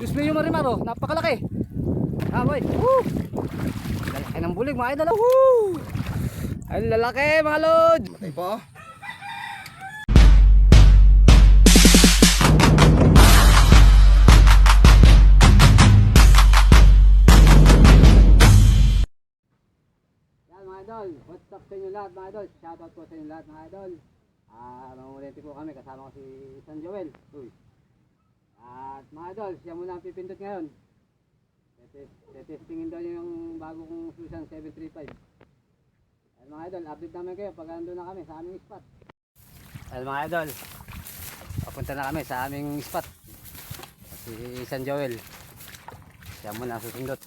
Diyos mo yung marimar oh, napakalaki. Ah, boy. Woo! Lalaki ng bulig mga idol. oh. Woo! Ay lalaki mga lod. Matay pa. Yan mga idol, what's up sa inyo lahat mga idol? Shoutout po sa inyo lahat mga idol. Ah, mamulente po kami kasama ko si San Joel. Uy. At mga idol, siya muna ang pipindot ngayon. Tetes- Tetestingin daw yung bago kong Susan 735. Ay mga idol, update namin kayo pag ando na kami sa aming spot. Ay mga idol, papunta na kami sa aming spot. Si San Joel. Siya muna ang susundot.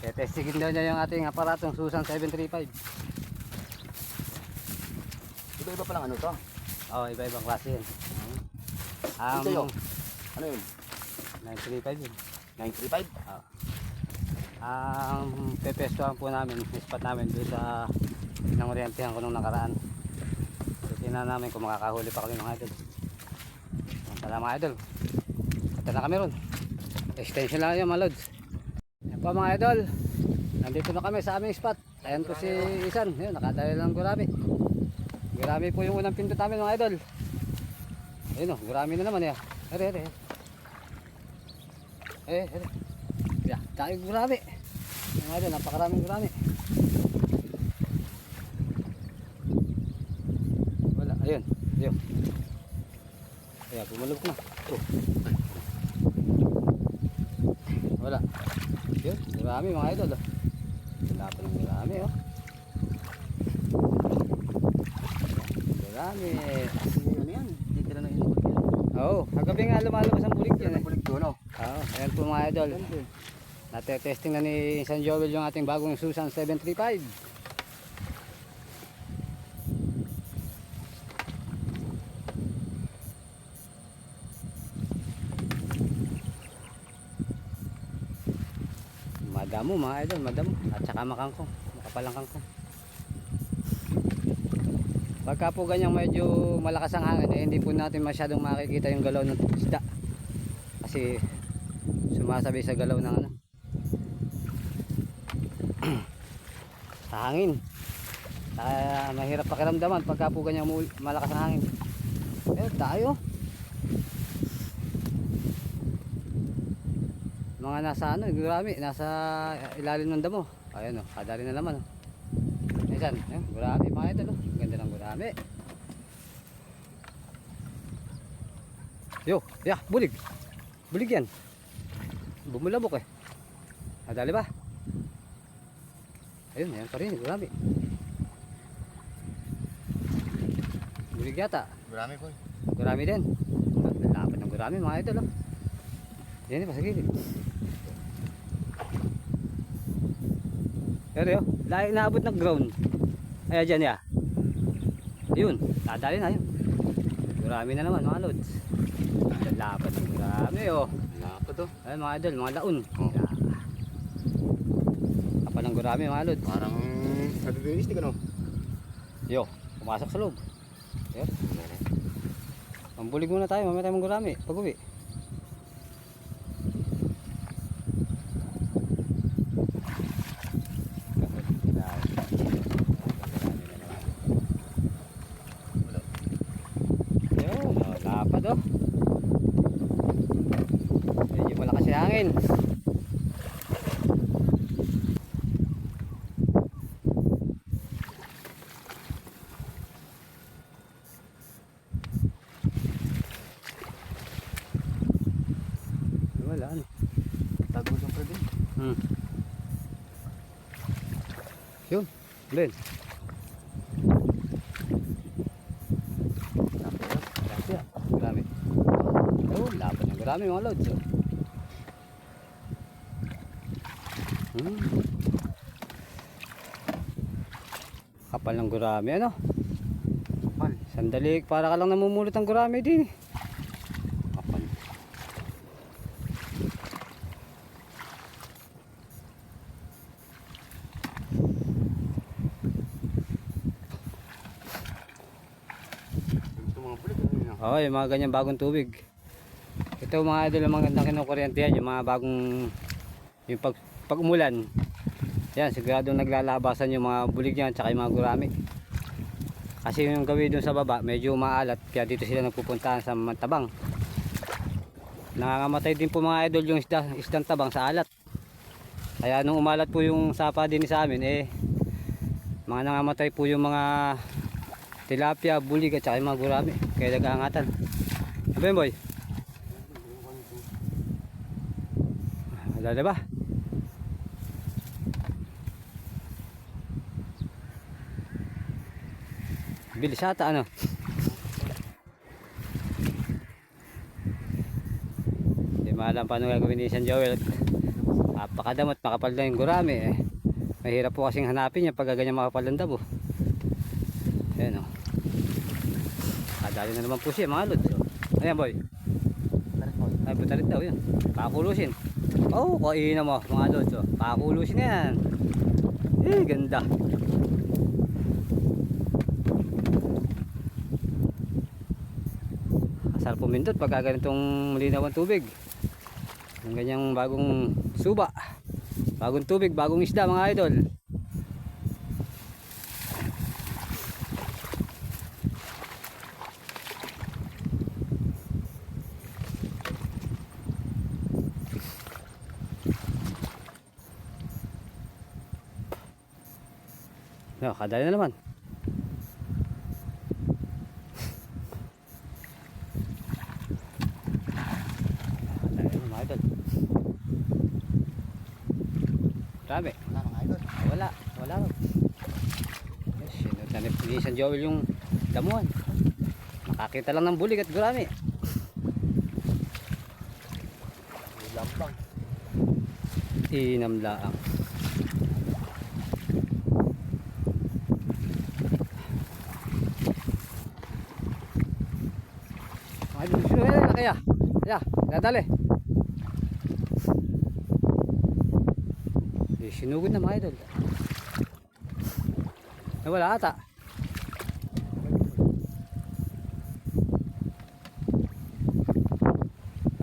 Tetestigin daw niya yung ating aparatong Susan 735. Iba-iba pa lang ano to. Oh, iba-ibang klase yan. Ito yun. Ano yun? 935 yun. 935? Oh. Ang pepestuhan po namin, spot namin doon sa nangorientehan ko nung nakaraan. So, tingnan namin kung makakahuli pa kami mga idol. Yan pala mga idol. Punta na kami ron. Extension lang yun mga lods. Yan po mga idol. Nandito na kami sa aming spot. Ayan po si Isan. Yun, nakadali lang gurami. Gurami po yung unang pindot namin mga idol. Ayun o, gurami na naman eh. Ere, ere. Eh, ere. Yeah, tayo gurami. Mga idol, napakaraming gurami. Wala, ayun. Ayun. Ayan, pumalog na. Oh. Wala. Yun, marami mga idol. Oh. Wala pa ng marami oh. Marami. Ano yan? Dito na yung inikot yan. Oo, oh, kagabi nga lumalabas ang bulig yan eh. Bulig doon oh. Oo, ayan po mga idol. Natetesting na ni San Joel yung ating bagong Susan 735. Madamo mga idol, madamo. At saka makangkong, makapalang kangkong. Pagka po ganyang medyo malakas ang hangin, eh, hindi po natin masyadong makikita yung galaw ng isda. Kasi sumasabi sa galaw ng ano. sa hangin. Kaya mahirap pakiramdaman pagka po ganyang malakas ang hangin. Eh, tayo. Mga nasa ano, gurami, nasa ilalim ng damo. Ayun oh, kadali na naman oh. Minsan, ayun, gurami mga idol oh. Ganda ng gurami. Yo, ya, bulig. Bulig yan. Bumulabok eh. Nadali ba? Ayun, yan pa rin, gurami. Bulig yata. Marami po. Gurami din. Lapat ng gurami mga idol oh. Yan pa sa gilid. Pero yun, lahat naabot ng ground. Ayan dyan ya. Ayun, nadali na yun. Gurami na naman mga lods. Lapat ng gurami oh. Lapad oh. Ayun mga idol, mga laon. Oh. Kapal ng gurami mga lods. Parang nagbibilistik ano? Yo, pumasok sa loob. Yan. Mambulig muna tayo, mamaya tayo gurami. Pag uwi. Yun, oh, lapad oh. Medyo hangin. Wala ano. Tago siyempre din. Hmm. Yun, Ben. Grabe. Oh, lapat ng grabe mga lods. Oh. Kapal ng gurami ano? Kapal. Sandali, para ka lang namumulot ng gurami din. Kapal. Bulig ano yun. Oo, yung mga ganyan bagong tubig. Ito mga idol ang magandang kinukuryente yan, yung mga bagong yung pag, pag umulan. Yan, sigurado naglalabasan yung mga bulig yan tsaka yung mga gurami. Kasi yung gawin doon sa baba, medyo maalat kaya dito sila nagpupuntahan sa mantabang. Nangangamatay din po mga idol yung isda, isdang tabang sa alat. Kaya nung umalat po yung sapa din sa amin eh mga nangamatay po yung mga tilapia, bulig at saka yung mga gurami. Kaya nag-aangatan. Ano yun boy? Wala na ba? Bilis ata ano? Hindi maalam paano gagawin ni San Joel. Napakadamot, makapal na yung gurami eh. Mahirap po kasing hanapin niya pag ganyan makapal ang dabo. Ayan o. Kadali na naman po siya mga lods. oh. Ayan boy. Ay, butalit daw yun. Pakulusin. Oh, kainan mo mga lods. Oh. Pakulusin na yan. Eh, ganda. Pumindot pagka ganitong malinaw ang tubig. Ang ganyang bagong suba. Bagong tubig, bagong isda mga idol. No, kadali na naman. Kadali na mga idol. Grabe. Wala mga idol. Wala, wala. Yes, sinunod ni San Joel yung damuhan. Makakita lang ng bulig at gurami. Lambang. Inamlaang. Ay, sino yan na kaya? Kaya, dadali. Eh, sinugod na mga idol. Ay, wala ata.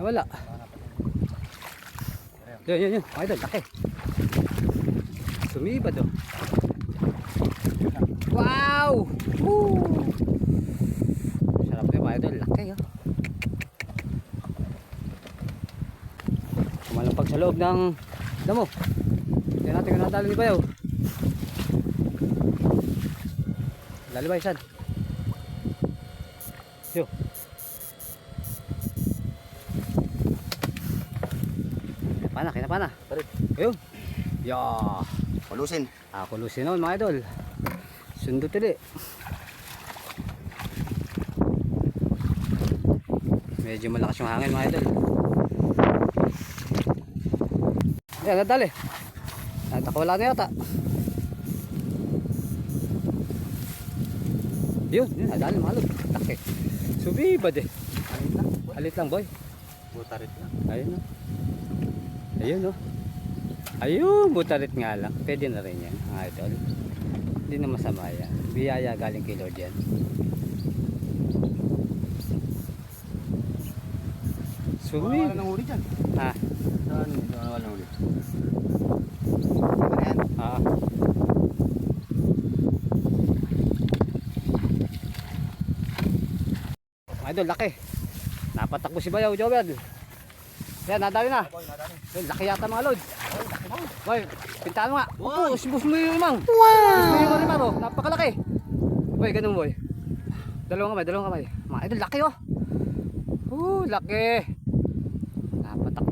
Ay, wala. Yun, yun, yun. Mga idol, laki. Sumibad oh. Wow! Woo! Sarap na mga idol, laki oh. Kumalampag sa loob ng damo. Nadali ni Bayaw. Dali ba isan? Yo. Kinapana, kinapana. Tarik. Ayun. Yeah. Palusin. Ako lusin nun mga idol. Sundo tili. Medyo malakas yung hangin mga idol. Yan, nadali. Natakawala na yata. Yun, yun, nadali mga idol. Laki. Subibad eh. Alit lang. Alit lang boy. Butarit lang. Ayun o. Ayun o. Ayun, butarit nga lang. Pwede na rin yan, mga idol. Hindi na masama yan. Biyaya galing kay Lord yan. Sumi. Wala ng huli dyan. Ha? Saan? Saan wala yan? Mga idol, laki. Napatakbo si Bayaw, Joel. Yan, nadali na. Yun, laki yata mga lods. Boy, pintaan mo nga. Opo, subos mo yung limang. Wow! Subos mo yung limang, oh. Napakalaki. Boy, ganun boy. Dalawang kamay, dalawang kamay. Mga idol, laki oh. Uh, laki.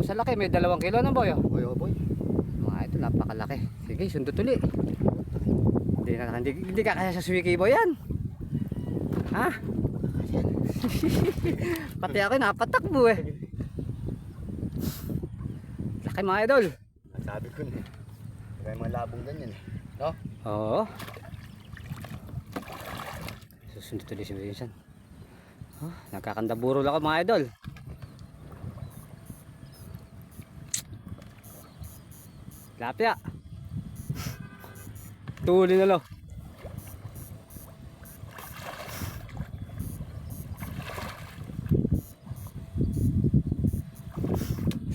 Sa laki. May dalawang kilo ng boy oh. Boy, oh boy. Mga idol, napakalaki. Sige, sundo tuli. Hindi na, hindi, hindi ka kaya sa suwiki boy yan. Ha? Pati ako napatakbo eh. Laki mga idol. Sabi ko na. Kaya mga labong ganyan eh. No? Oo. Susunod tuloy si Vincent. Oh, nagkakandaburo lang ako mga idol. Lapya. Tuli na lo.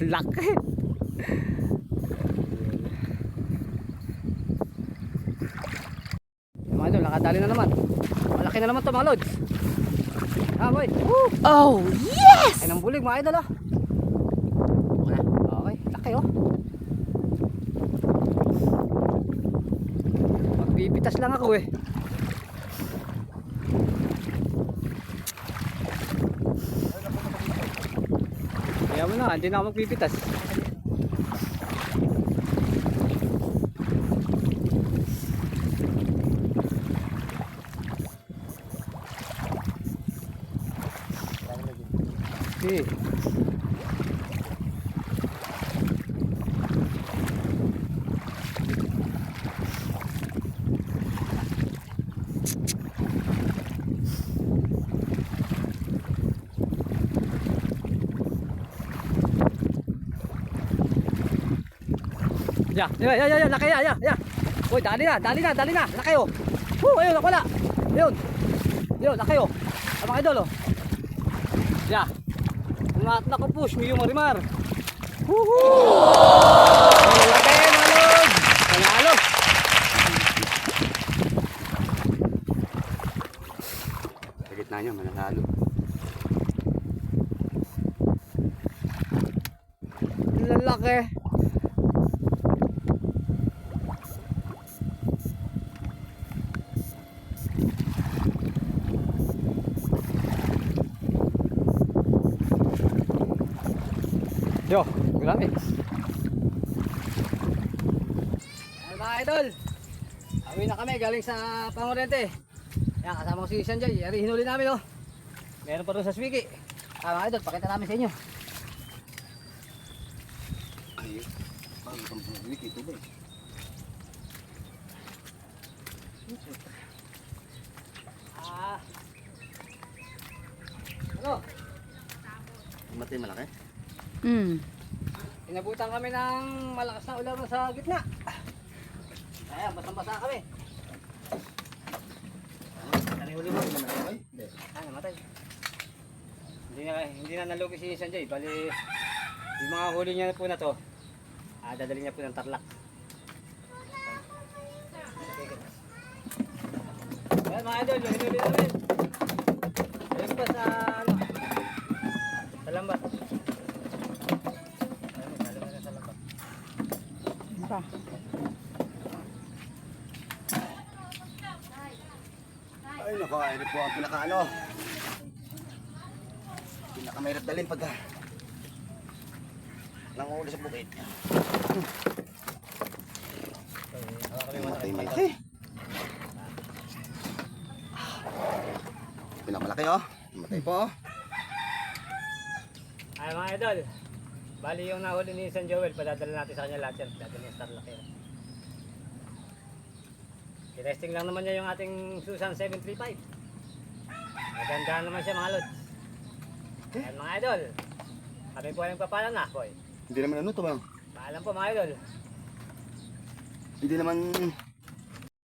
Laki. Mga idol, nakadali na naman. Malaki na naman to mga lods. Ah, boy. Woo! Oh, yes! Ay, nang bulig mga idol ah. Okay, laki oh. Magpipitas lang ako eh. Kaya mo na, hindi na ako magpipitas. Okay. Ya, ya, ya, ya, ya, laki ya, ya, ya. Uy, dali na, dali na, dali na, laki oh. Oh, ayun, wala. Ayun. Ayun, laki oh. Ang mga idol oh. Ya. Ngat na ko push, yung marimar. Woohoo! Laki, malog. Panalo. Sa gitna nyo, mananalo. Lalaki. Yo, grabe. Ay mga idol, awi na kami galing sa Pangorente. Yan, kasama ko si Sanjay. Yari, hinuli namin oh. Meron pa rin sa Swiki. Ah, mga idol, pakita namin sa inyo. Ayun. Bago kang bumili, ito ba eh? Ah. Ano? Matay malaki? Mm. Inabutan kami ng malakas na ulan sa gitna. Kaya basang-basa kami. Ano huli mo? Hindi. Ah, namatay. Hindi na, hindi na nalugi si Sanjay. Bali, yung mga huli niya po na to, ah, dadali niya po ng tarlak. Ayan mga idol, yung hinuli namin. Ayun pa sa lambat. Ayun, sa lambat, sa lambat. Pa. Ay, nako, ito po ang pinaka ano. Pinakamahirap dalhin pagka nanguuli sa bukid. Matay malaki. Pinakamalaki oh. Matay po oh. Ay mga idol, bali yung nahuli ni San Joel, padadala natin sa kanya lahat yan. Dadala yung Starlock yan. Tinesting lang naman niya yung ating Susan 735. Maganda naman siya mga lods. Ayan mga idol, kami po ay nagpapalam na, boy. Hindi naman ano to bang. Paalam po mga idol. Hindi naman